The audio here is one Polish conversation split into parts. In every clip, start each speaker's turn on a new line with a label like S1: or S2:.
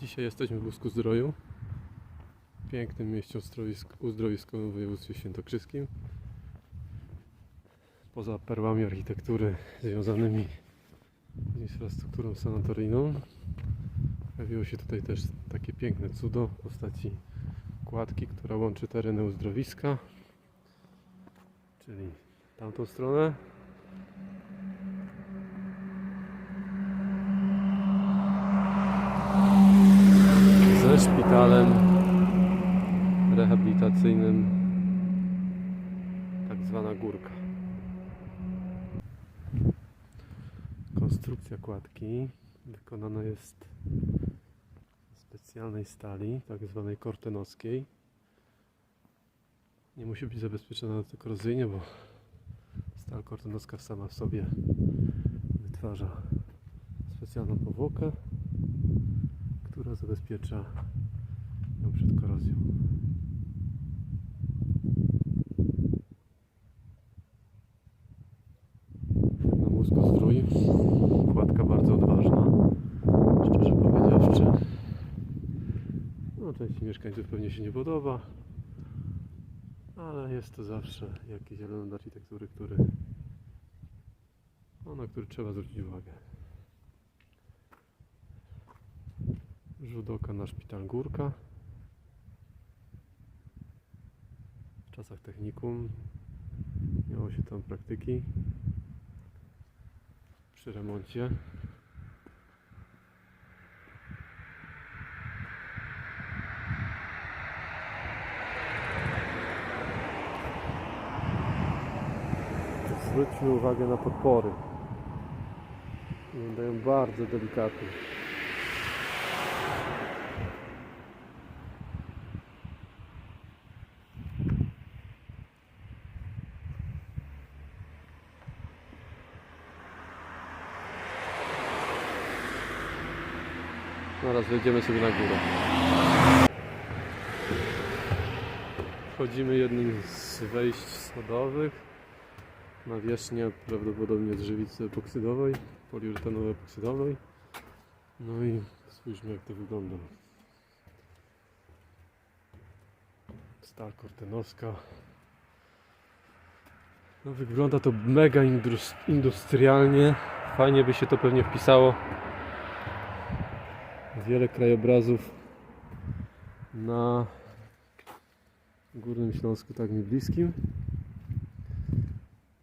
S1: Dzisiaj jesteśmy w Busku Zdroju, pięknym mieście uzdrowisk- uzdrowiskowym w województwie świętokrzyskim. Poza perłami architektury związanymi z infrastrukturą sanatoryjną pojawiło się tutaj też takie piękne cudo w postaci kładki, która łączy tereny uzdrowiska, czyli tamtą stronę szpitalem rehabilitacyjnym, tak zwana górka. Konstrukcja kładki wykonana jest z specjalnej stali, tak zwanej kortenowskiej. Nie musi być zabezpieczona korozyjnie, bo stal kortenowska sama w sobie wytwarza specjalną powłokę która zabezpiecza ją przed korozją. Na mózgu zdrój, kładka bardzo odważna, szczerze powiedziawszy. No, części mieszkańców pewnie się nie podoba, ale jest to zawsze jakiś element architektury, który, no, na który trzeba zwrócić uwagę. Rzut oka na szpital Górka. W czasach technikum miało się tam praktyki przy remoncie. Zwróćmy uwagę na podpory. Wyglądają bardzo delikatnie. Zaraz wejdziemy sobie na górę. Wchodzimy jednym z wejść schodowych. Nawierzchnia prawdopodobnie z żywicy epoksydowej, poliuretanowej epoksydowej. No i spójrzmy jak to wygląda. Stal kortenowska. No wygląda to mega indus- industrialnie. Fajnie by się to pewnie wpisało wiele krajobrazów na Górnym Śląsku, tak mi bliskim.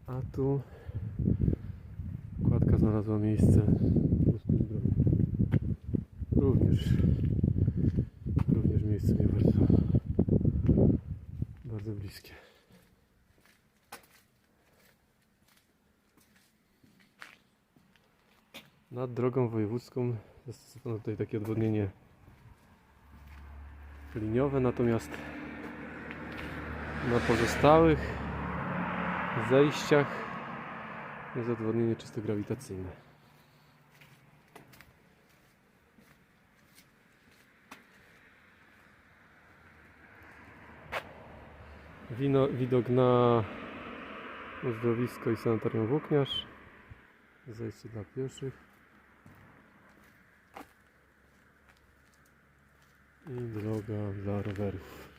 S1: A tu kładka znalazła miejsce. Również, również miejsce mi bardzo, bardzo bliskie. Nad drogą wojewódzką zastosowano tutaj takie odwodnienie liniowe, natomiast na pozostałych zejściach jest odwodnienie czysto grawitacyjne. Wino, widok na uzdrowisko i sanatorium Włókniarz. Zejście dla pieszych. I droga dla rowerów.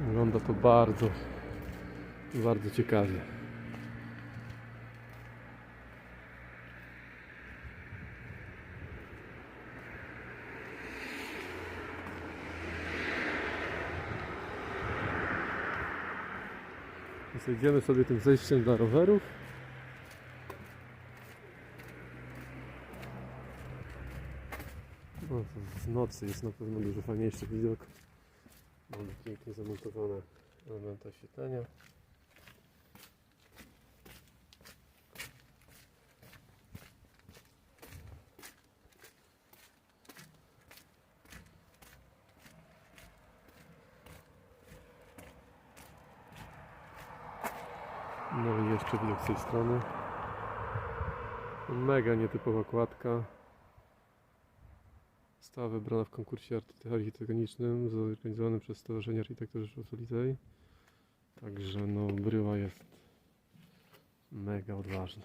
S1: Wygląda to bardzo, bardzo ciekawie. Zejdziemy sobie tym zejściem dla rowerów. No, z nocy jest na pewno dużo fajniejszy widok. Mamy pięknie zamontowane elementy oświetlenia. No i jeszcze widok z tej strony. Mega nietypowa kładka. Została wybrana w konkursie archi- architektonicznym zorganizowanym przez Stowarzyszenie Architektury Rzeczypospolitej. Także no bryła jest mega odważna.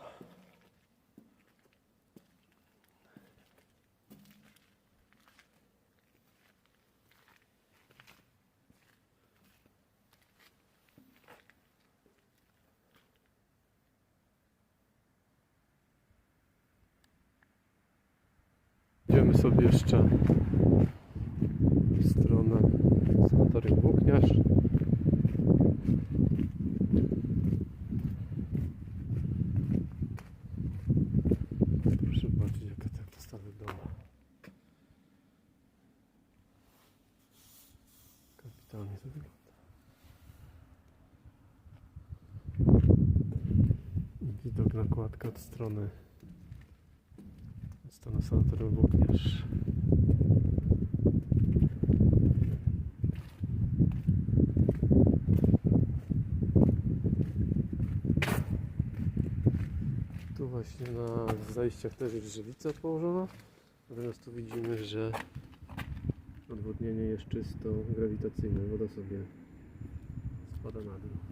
S1: Idziemy sobie jeszcze w stronę sanatorium Włókniarz. Proszę zobaczyć jaka. Widok na kładkę od strony strony sanatorium Włókniarz. Tu właśnie na zajściach też jest żywica położona. Natomiast tu widzimy, że odwodnienie jest czysto grawitacyjne. Woda sobie spada na dół.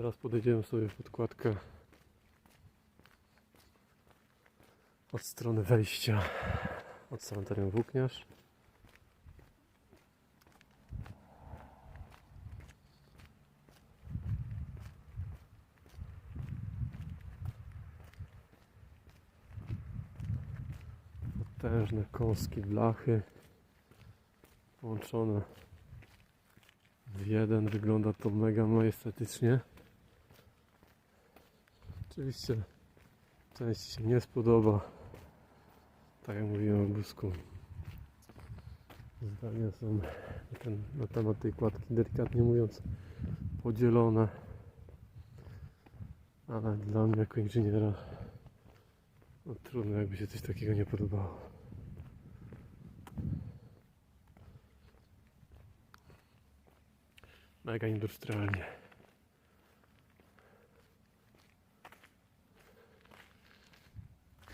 S1: Teraz podejdziemy sobie w podkładkę od strony wejścia od sanatorium Włókniarz. Potężne kąski blachy połączone w jeden. Wygląda to mega majestatycznie. Oczywiście część się nie spodoba. Tak jak mówiłem o Busku. Zdania są na, ten, na temat tej kładki delikatnie mówiąc podzielone. Ale dla mnie jako inżyniera no, trudno jakby się coś takiego nie podobało. Mega industrialnie.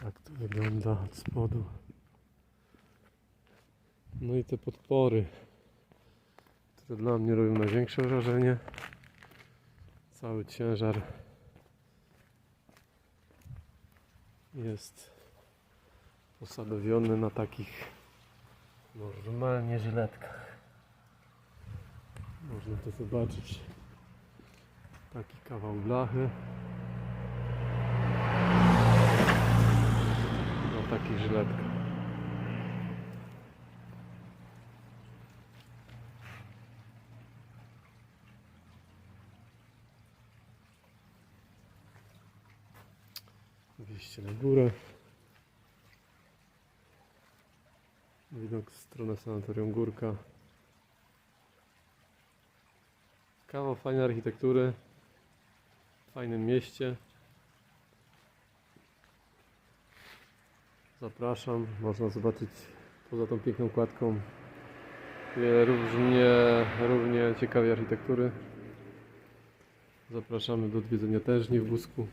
S1: Tak to wygląda od spodu. No i te podpory, które dla mnie robią największe wrażenie. Cały ciężar jest posadowiony na takich normalnie żyletkach. Można to zobaczyć. Taki kawał blachy. Na takich żyletkach. Wyjście na górę. Widok w stronę sanatorium Górka. Kawał fajnej architektury. W fajnym mieście. Zapraszam. Można zobaczyć poza tą piękną kładką różnie, równie ciekawej architektury. Zapraszamy do odwiedzenia tężni w Busku.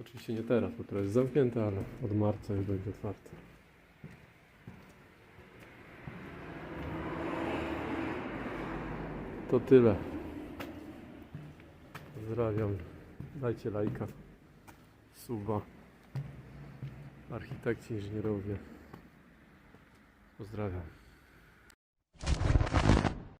S1: Oczywiście nie teraz, bo teraz jest zamknięte, ale od marca już będzie otwarte. To tyle. Pozdrawiam. Dajcie lajka, suba. Architekci, inżynierowie. Pozdrawiam.